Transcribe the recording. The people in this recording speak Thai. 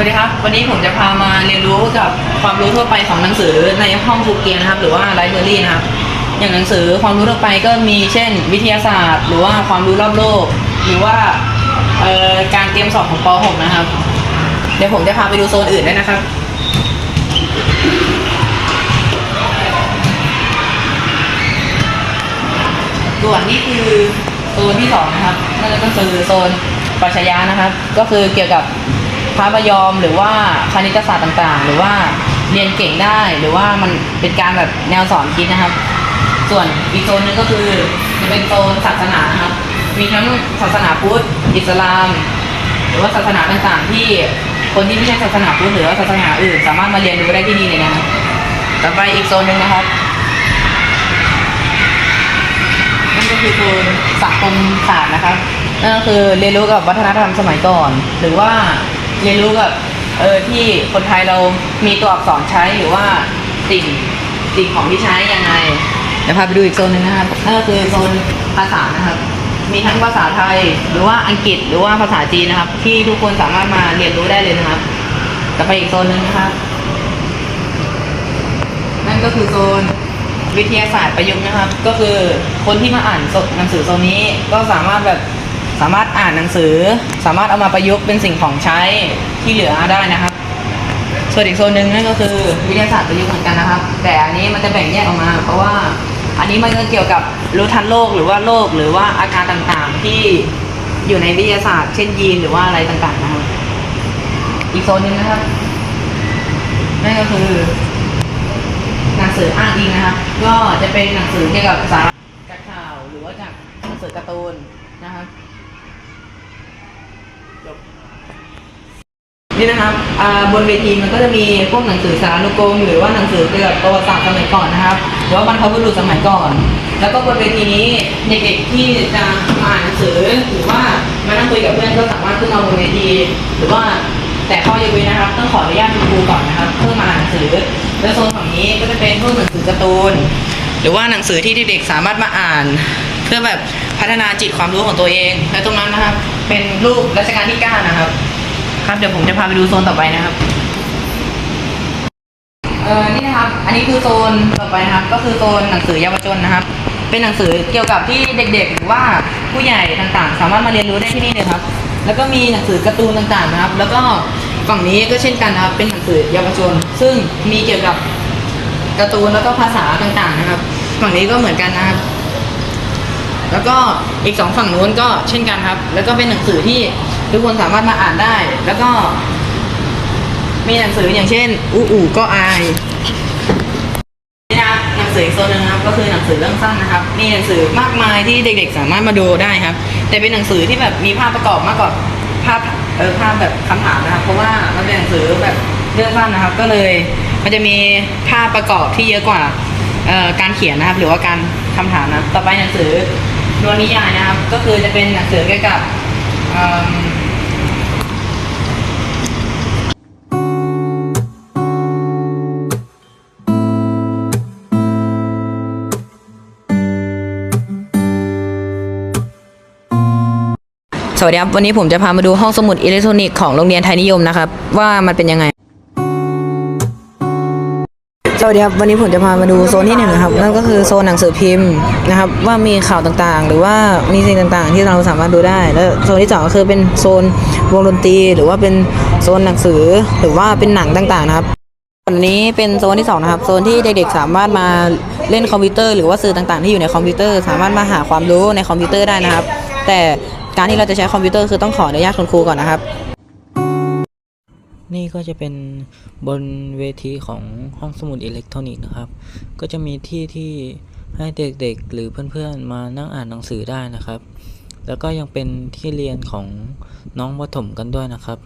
วัสดีครับ วันนี้ผมจะพามาเรียนรู้กับความรู้ทั่วไปของหนังสือในห้องครูเกียนะครับ หรือว่าไลบรารีนะครับ อย่างหนังสือความรู้ทั่วไปก็มีเช่น วิทยาศาสตร์ หรือว่าความรู้รอบโลก หรือว่าการเตรียมสอบของป .6 นะครับ เดี๋ยวผมจะพาไปดูโซนอื่นด้วยนะครับส่วนนี่คือโซนที่สองนะครับนั่นก็คือโซนปรัชญานะครับ ก็คือเกี่ยวกับ พระพยอมหรือว่าคณิตศาสตร์ต่างๆ หรือว่าเรียนเก่งได้หรือว่ามันเป็นการแบบแนวสอนคิดนะครับ ส่วนอีกโซนหนึงก็คือจะเป็นโซนศาสนาครับ มีทั้งศาสนาพุทธ อิสลาม หรือว่าศาสนาต่างๆ ที่คนที่ไม่ใช่ศาสนาพุทธหรือว่าศาสนาอื่น สามารถมาเรียนรู้ได้ที่นี่เลยนะครับต่อไปอีกโซนหนึ่งนะครับนั่นก็คือโซนสังคมศาสตร์นะครับนั่นก็คือเรียนรู้กับวัฒนธรรมสมัยก่อน หรือว่า เรียนรู้กับเออที่คนไทยเรามีตัวอักษรใช้หรือว่าสิ่งสิ่งของที่ใช้ยังไงเดี๋ยวพาไปดูอีกโซนหนึ่งนะครับนั่นก็คือโซนภาษานะครับ มีทั้งภาษาไทยหรือว่าอังกฤษหรือว่าภาษาจีนนะครับ ที่ทุกคนสามารถมาเรียนรู้ได้เลยนะครับต่อไปอีกโซนหนึ่งนะครับ นั่นก็คือโซนวิทยาศาสตร์ประยุกต์นะครับ ก็คือคนที่มาอ่านหนังสือโซนนี้ก็สามารถแบบ สามารถอ่านหนังสือ สามารถเอามาประยุกต์เป็นสิ่งของใช้ที่เหลือได้นะครับ ส่วนอีกโซนหนึ่งนั่นก็คือวิทยาศาสตร์ประยุกต์เหมือนกันนะครับ แต่อันนี้มันจะแบ่งแยกออกมา เพราะว่าอันนี้มันก็เกี่ยวกับรู้ทันโลกหรือว่าโรคหรือว่าอาการต่างๆที่อยู่ในวิทยาศาสตร์ เช่นยีนหรือว่าอะไรต่างๆนะครับ อีกโซนหนึ่งนะครับนั่นก็คือ หนังสืออ้างอิงนะครับ ก็จะเป็นหนังสือเกี่ยวกับสารจากข่าวหรือว่าจากหนังสือการ์ตูนนะครับ นี่นะครับบนเวทีมันก็จะมีพวกหนังสือสารานุกรมหรือว่าหนังสือเกี่ยวกับประวัติศาสตร์สมัยก่อนนะครับหรือว่าบรรพบุรุษสมัยก่อน แล้วก็บนเวทีนี้เด็กๆที่จะอ่านหนังสือหรือว่ามานั่งคุยกับเพื่อนก็สามารถขึ้นมาบนเวที หรือว่าแต่ข้อยกเว้นนะครับต้องขออนุญาตคุณครูก่อนนะครับเพื่อมาอ่านหนังสือ แล้วโซนฝั่งนี้ก็จะเป็นพวกหนังสือการ์ตูนหรือว่าหนังสือที่เด็กๆสามารถมาอ่าน เพื่อแบบพัฒนาจิตความรู้ของตัวเองและตรงนั้นนะครับ เป็นรูปรัชกาลที่9นะครับ ครับเดี๋ยวผมจะพาไปดูโซนต่อไปนะครับเออนี่นะครับ อันนี้คือโซนต่อไปนะครับ ก็คือโซนหนังสือเยาวชนนะครับ เป็นหนังสือเกี่ยวกับที่เด็กๆ หรือว่าผู้ใหญ่ต่างๆ สามารถมาเรียนรู้ได้ที่นี่เลยครับ แล้วก็มีหนังสือการ์ตูนต่างๆนะครับ แล้วก็ฝั่งนี้ก็เช่นกันนะครับ เป็นหนังสือเยาวชน ซึ่งมีเกี่ยวกับการ์ตูนแล้วก็ภาษาต่างๆนะครับฝั่งนี้ก็เหมือนกันนะครับ แล้วก็อีกสองฝั่งนู้นก็เช่นกันครับ แล้วก็เป็นหนังสือที่ทุกคนสามารถมาอ่านได้ แล้วก็มีหนังสืออย่างเช่นอูอูก็อายนี่นะครับหนังสืออีกโซนหนึงนะครับ ก็คือหนังสือเรื่องสั้นนะครับ มีหนังสือมากมายที่เด็ก ๆ สามารถมาดูได้ครับ แต่เป็นหนังสือที่แบบมีภาพประกอบมากกว่าภาพเออภาพแบบคำถามนะครับ เพราะว่ามันเป็นหนังสือแบบเรื่องสั้นนะครับ ก็เลยมันจะมีภาพประกอบที่เยอะกว่าเอ่อการเขียนนะครับ หรือว่าการคำถามนะต่อไปหนังสือ นวนิยายนะครับ ก็คือจะเป็นหนังสือเกี่ยวกับสวัสดีครับ วันนี้ผมจะพามาดูห้องสมุดอิเล็กทรอนิกส์ของโรงเรียนไทยนิยมนะครับ ว่ามันเป็นยังไง วัสดีครับวันนี้ผมจะพามาดูโซนที่หนึ่งนะครับนั่นก็คือโซนหนังสือพิมพ์นะครับว่ามีข่าวต่างๆ หรือว่ามีสิ่งต่างๆ ที่เราสามารถดูได้ แล้วโซนที่สองก็คือเป็นโซนวงดนตรี หรือว่าเป็นโซนหนังสือหรือว่าเป็นหนังต่างๆนะครับส่วนนี้เป็นโซนที่สองนะครับโซนที่เด็กๆสามารถมาเล่นคอมพิวเตอร์ หรือว่าสื่อต่างๆ ที่อยู่ในคอมพิวเตอร์ สามารถมาหาความรู้ในคอมพิวเตอร์ได้นะครับ แต่การที่เราจะใช้คอมพิวเตอร์คือต้องขออนุญาตคุณครูก่อนนะครับ นี่ก็จะเป็นบนเวทีของห้องสมุดอิเล็กทรอนิกส์นะครับ ก็จะมีที่ที่ให้เด็กๆ หรือเพื่อนๆ มานั่งอ่านหนังสือได้นะครับ แล้วก็ยังเป็นที่เรียนของน้องวัฒมกันด้วยนะครับ